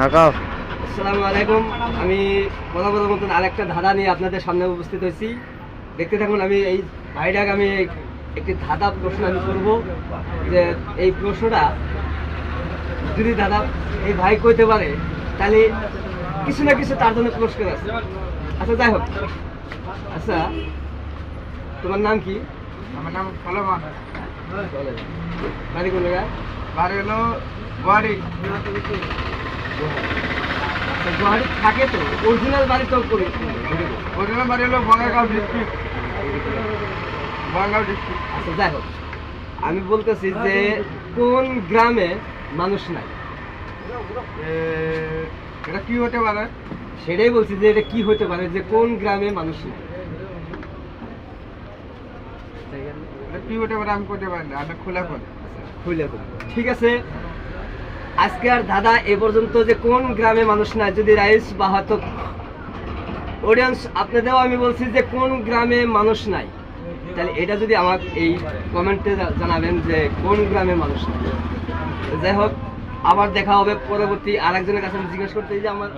হাকাও আসসালামু আলাইকুম। আমি বরাবর মতন আরেকটা ধাঁধা নিয়ে আপনাদের সামনে উপস্থিত হয়েছি। দেখতে থাকুন আমি এই ভাইটাকে আমি একটি ধাঁধা প্রশ্ন আমি করব যে এই প্রশ্নটা যদি দাদা এই ভাই কইতে পারে তাহলে কিছু না কিছু তার জন্য পুরস্কার আছে। আচ্ছা যাই হোক। আচ্ছা তোমার নাম কি? আমার নাম ফলমান বাড়ি কোন জায়গা বাড়ি হলো আচ্ছা, গুয়াহাটি থাকে তো অরিজিনাল বাড়ি তো করি। ওরিজিনাল বাড়ি হলো বঙ্গাইগাঁও ডিস্ট্রিক্ট বঙ্গাইগাঁও ডিস্ট্রিক্ট আচ্ছা যাই হোক। আমি বলতেছি যে কোন গ্রামে মানুষ নাই? এটা কি হতে পারে? সেটাই বলছি যে এটা কি হতে পারে যে কোন গ্রামে মানুষ নাই? কি হতে পারে আমি করতে পারি না আমি খোলা করি খুলে বলব। ঠিক আছে আজকে আর দাদা এ পর্যন্ত যে কোন গ্রামে মানুষ নাই, যদি রাইস বা হয়তো অডিয়েন্স আপনাদেরও আমি বলছি যে কোন গ্রামে মানুষ নাই। তাহলে এটা যদি আমার এই কমেন্টে জানাবেন যে কোন গ্রামে মানুষ নাই। যাই হোক, আবার দেখা হবে পরবর্তী আরেকজনের কাছে জিজ্ঞেস করতে যে আমার